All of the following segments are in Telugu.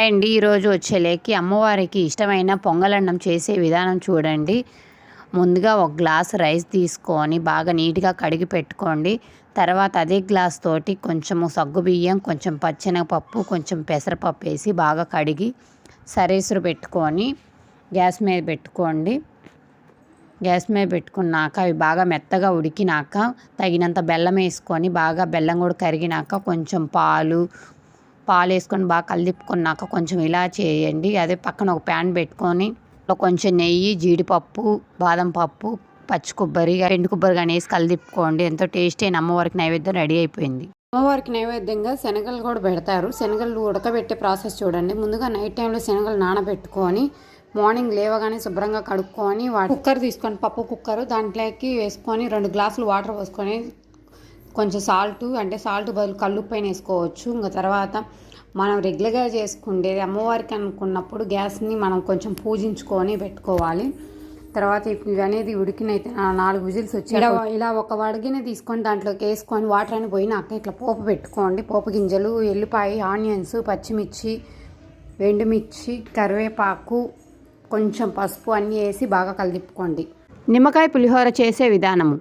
హాయ్ అండి ఈరోజు వచ్చేలేకి అమ్మవారికి ఇష్టమైన పొంగలన్నం చేసే విధానం చూడండి. ముందుగా ఒక గ్లాస్ రైస్ తీసుకొని బాగా నీట్గా కడిగి పెట్టుకోండి. తర్వాత అదే గ్లాస్ తోటి కొంచెము సగ్గుబియ్యం కొంచెం పచ్చెనగపప్పు కొంచెం పెసరపప్పు వేసి బాగా కడిగి సరేసురు పెట్టుకొని గ్యాస్ మీద పెట్టుకోండి. గ్యాస్ మీద పెట్టుకున్నాక అవి బాగా మెత్తగా ఉడికినాక తగినంత బెల్లం వేసుకొని బాగా బెల్లం కూడా కరిగినాక కొంచెం పాలు పాలు వేసుకొని బాగా కలిపుకున్నాక కొంచెం ఇలా చేయండి అదే పక్కన ఒక ప్యాన్ పెట్టుకొని కొంచెం నెయ్యి జీడిపప్పు బాదం పప్పు పచ్చి కొబ్బరి ఎండు కొబ్బరి కానీ వేసి కలిదిప్పుకోండి. ఎంతో టేస్టీ అయిన అమ్మవారికి నైవేద్యం రెడీ అయిపోయింది. అమ్మవారికి నైవేద్యంగా శనగలు కూడా పెడతారు. శనగలు ఉడకబెట్టే ప్రాసెస్ చూడండి. ముందుగా నైట్ టైంలో శనగలు నానబెట్టుకొని మార్నింగ్ లేవగానే శుభ్రంగా కడుక్కొని వాటి కుక్కర్ తీసుకొని పప్పు కుక్కర్ దాంట్లోకి వేసుకొని రెండు గ్లాసులు వాటర్ పోసుకొని కొంచెం సాల్ట్ అంటే సాల్ట్ బదులు కళ్ళు పైన వేసుకోవచ్చు. ఇంకా తర్వాత మనం రెగ్యులర్గా చేసుకుండేది అమ్మవారికి అనుకున్నప్పుడు గ్యాస్ని మనం కొంచెం పూజించుకొని పెట్టుకోవాలి. తర్వాత ఇవి అనేది ఉడికినైతే నాలుగు విజిల్స్ వచ్చి ఇలా ఇలా ఒక వడిగిన తీసుకొని దాంట్లోకి వేసుకొని వాటర్ అని పోయినాక ఇట్లా పోపు పెట్టుకోండి. పోపు గింజలు ఎల్లిపాయ ఆనియన్స్ పచ్చిమిర్చి ఎండుమిర్చి కరివేపాకు కొంచెం పసుపు అన్నీ వేసి బాగా కలిదిప్పుకోండి. నిమ్మకాయ పులిహోర చేసే విధానము.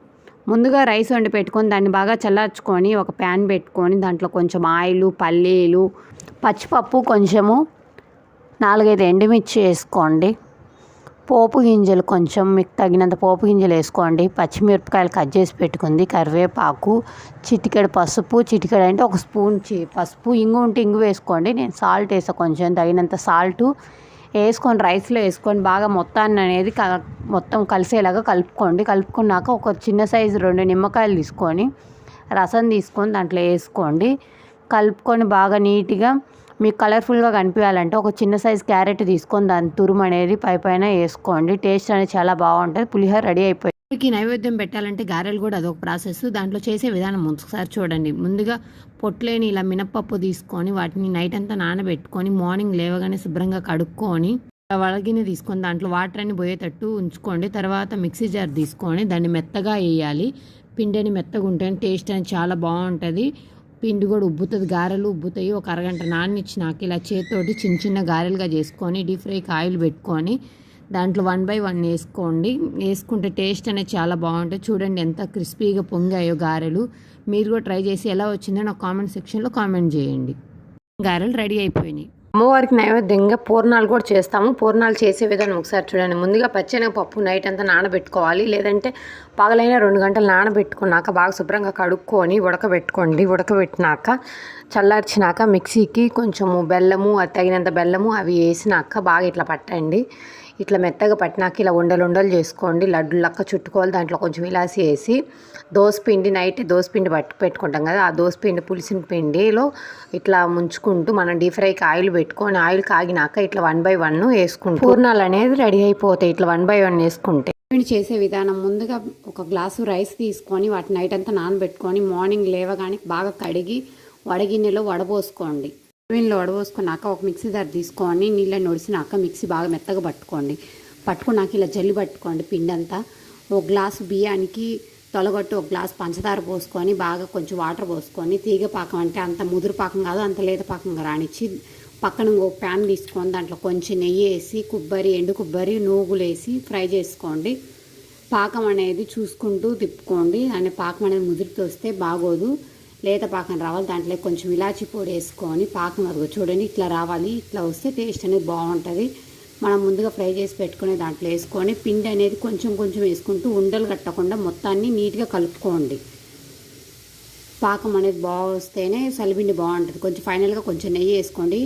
ముందుగా రైస్ వండి పెట్టుకొని దాన్ని బాగా చల్లార్చుకొని ఒక ప్యాన్ పెట్టుకొని దాంట్లో కొంచెం ఆయిల్ పల్లీలు పచ్చిపప్పు కొంచెము నాలుగైదు ఎండుమిర్చి వేసుకోండి. పోపు గింజలు కొంచెం మీకు తగినంత పోపు గింజలు వేసుకోండి. పచ్చిమిరపకాయలు కట్ చేసి పెట్టుకుంది కరివేపాకు చిటికెడు పసుపు చిటికెడు అంటే ఒక స్పూన్ చి పసుపు ఇంగు ఉంటే ఇంగు వేసుకోండి. నేను సాల్ట్ వేసా కొంచెం తగినంత సాల్టు. వేసుకొని రైస్లో వేసుకొని బాగా మొత్తాన్ని అనేది క మొత్తం కలిసేలాగా కలుపుకోండి. కలుపుకున్నాక ఒక చిన్న సైజు రెండు నిమ్మకాయలు తీసుకొని రసం తీసుకొని దాంట్లో వేసుకోండి. కలుపుకొని బాగా నీట్గా మీకు కలర్ఫుల్గా కనిపించాలంటే ఒక చిన్న సైజు క్యారెట్ తీసుకొని దాని తురుము అనేది పై పైన వేసుకోండి. టేస్ట్ అనేది చాలా బాగుంటుంది. పులిహోర రెడీ అయిపోయింది. ఈ నైవేద్యం పెట్టాలంటే గారెలు కూడా అదొక ప్రాసెస్. దాంట్లో చేసే విధానం ఒకసారి చూడండి. ముందుగా పొట్లేని ఇలా మినప్పప్పు తీసుకొని వాటిని నైట్ అంతా నానబెట్టుకొని మార్నింగ్ లేవగానే శుభ్రంగా కడుక్కొని వలగిని తీసుకొని దాంట్లో వాటర్ అని పోయేటట్టు ఉంచుకోండి. తర్వాత మిక్సీ జార్ తీసుకొని దాన్ని మెత్తగా వేయాలి. పిండిని మెత్తగా ఉంటే టేస్ట్ అనేది చాలా బాగుంటుంది. పిండి కూడా ఉబ్బుతుంది. గారెలు ఉబ్బుతాయి. ఒక అరగంట నాననిచ్చినాక ఇలా చేతితోటి చిన్న చిన్న గారెలుగా చేసుకొని డీప్ ఫ్రైకి ఆయిల్ పెట్టుకొని దాంట్లో వన్ బై వన్ వేసుకోండి. వేసుకుంటే టేస్ట్ అనేది చాలా బాగుంటుంది. చూడండి ఎంత క్రిస్పీగా పొంగాయో గారెలు. మీరు కూడా ట్రై చేసి ఎలా వచ్చిందో నాకు కామెంట్ సెక్షన్లో కామెంట్ చేయండి. గారెలు రెడీ అయిపోయినాయి. అమ్మవారికి నైవేద్యంగా పూర్ణాలు కూడా చేస్తాము. పూర్ణాలు చేసే విధానం ఒకసారి చూడండి. ముందుగా పచ్చెనగపప్పు నైట్ అంతా నానబెట్టుకోవాలి. లేదంటే పగలైన రెండు గంటలు నానబెట్టుకున్నాక బాగా శుభ్రంగా కడుక్కొని ఉడకబెట్టుకోండి. ఉడకబెట్టినాక చల్లార్చినాక మిక్సీకి కొంచెము బెల్లము అది తగినంత బెల్లము అవి వేసినాక బాగా ఇట్లా పట్టండి. ఇట్లా మెత్తగా పట్టినాక ఇలా ఉండలు ఉండలు చేసుకోండి లడ్డు లక్క చుట్టుకోవాలి దాంట్లో కొంచెం ఇలాసి వేసి దోసపిండి నైట్ దోసపిండి పట్టు పెట్టుకుంటాం కదా ఆ దోసపిండి పులిసిన పిండిలో ఇట్లా ముంచుకుంటూ మనం డీప్ ఫ్రైకి ఆయిల్ పెట్టుకొని ఆయిల్ కాగినాక ఇట్లా వన్ బై వన్ వేసుకుంటూ పూర్ణాలు అనేది రెడీ అయిపోతాయి ఇట్లా వన్ బై వన్ వేసుకుంటే. పిండి చేసే విధానం ముందుగా ఒక గ్లాసు రైస్ తీసుకొని వాటి నైట్ అంతా నానబెట్టుకొని మార్నింగ్ లేవగానే బాగా కడిగి వడగిన్నెలో వడబోసుకోండి. వడగిన్నెలో వడబోసుకున్నాక ఒక మిక్సీ దారి తీసుకొని నీళ్ళని నొడిసినాక మిక్సీ బాగా మెత్తగా పట్టుకోండి. పట్టుకున్నాక ఇలా జల్లి పట్టుకోండి పిండి అంతా ఒక గ్లాసు బియ్యానికి తొలగొట్టి ఒక గ్లాస్ పంచదార పోసుకొని బాగా కొంచెం వాటర్ పోసుకొని తీగ పాకం అంటే అంత ముదురు పాకం కాదు అంత లేత పాకంగా రానిచ్చి పక్కన ఇంకో ప్యాన్ తీసుకొని దాంట్లో కొంచెం నెయ్యి వేసి కొబ్బరి ఎండు కొబ్బరి నూగులు వేసి ఫ్రై చేసుకోండి. పాకం అనేది చూసుకుంటూ తిప్పుకోండి. అనే పాకం అనేది ముదిరితో వస్తే బాగోదు. లేత పాకం రావాలి. దాంట్లో కొంచెం ఇలాచి పొడి వేసుకొని పాకం అదిగో చూడండి ఇట్లా రావాలి. ఇట్లా వస్తే టేస్ట్ అనేది బాగుంటుంది. మనం ముందుగా ఫ్రై చేసి పెట్టుకునే దాంట్లో వేసుకొని పిండి అనేది కొంచెం కొంచెం వేసుకుంటూ ఉండలు కట్టకుండా మొత్తాన్ని నీట్గా కలుపుకోండి. పాకం అనేది బాగా వస్తేనే సలిపిండి బాగుంటుంది. కొంచెం ఫైనల్గా కొంచెం నెయ్యి వేసుకోండి.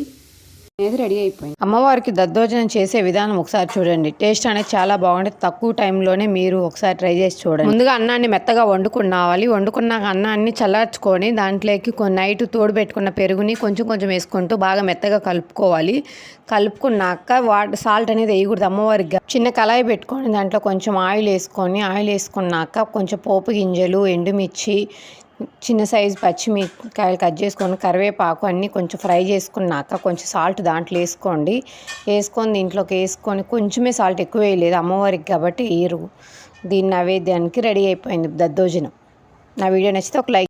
అనేది రెడీ అయిపోయింది. అమ్మవారికి దద్దోజనం చేసే విధానం ఒకసారి చూడండి. టేస్ట్ అనేది చాలా బాగుంటుంది. తక్కువ టైంలోనే మీరు ఒకసారి ట్రై చేసి చూడండి. ముందుగా అన్నాన్ని మెత్తగా వండుకున్నావాలి. వండుకున్నాక అన్నాన్ని చల్లార్చుకొని దాంట్లోకి నైట్ తోడు పెట్టుకున్న పెరుగుని కొంచెం కొంచెం వేసుకుంటూ బాగా మెత్తగా కలుపుకోవాలి. కలుపుకున్నాక వాటర్ సాల్ట్ అనేది వేయకూడదు. అమ్మవారికి చిన్న కళాయి పెట్టుకొని దాంట్లో కొంచెం ఆయిల్ వేసుకొని ఆయిల్ వేసుకున్నాక కొంచెం పోపు గింజలు ఎండుమిర్చి చిన్న సైజు పచ్చిమిరపకాయలు కట్ చేసుకొని కరివేపాకు అన్నీ కొంచెం ఫ్రై చేసుకున్నాక కొంచెం సాల్ట్ దాంట్లో వేసుకోండి. వేసుకొని దీంట్లోకి వేసుకొని కొంచెమే సాల్ట్ ఎక్కువ వేయలేదు అమ్మవారికి కాబట్టి వేయరు. దీని నైవేద్యానికి రెడీ అయిపోయింది దద్దోజనం. నా వీడియో నచ్చితే ఒక లైక్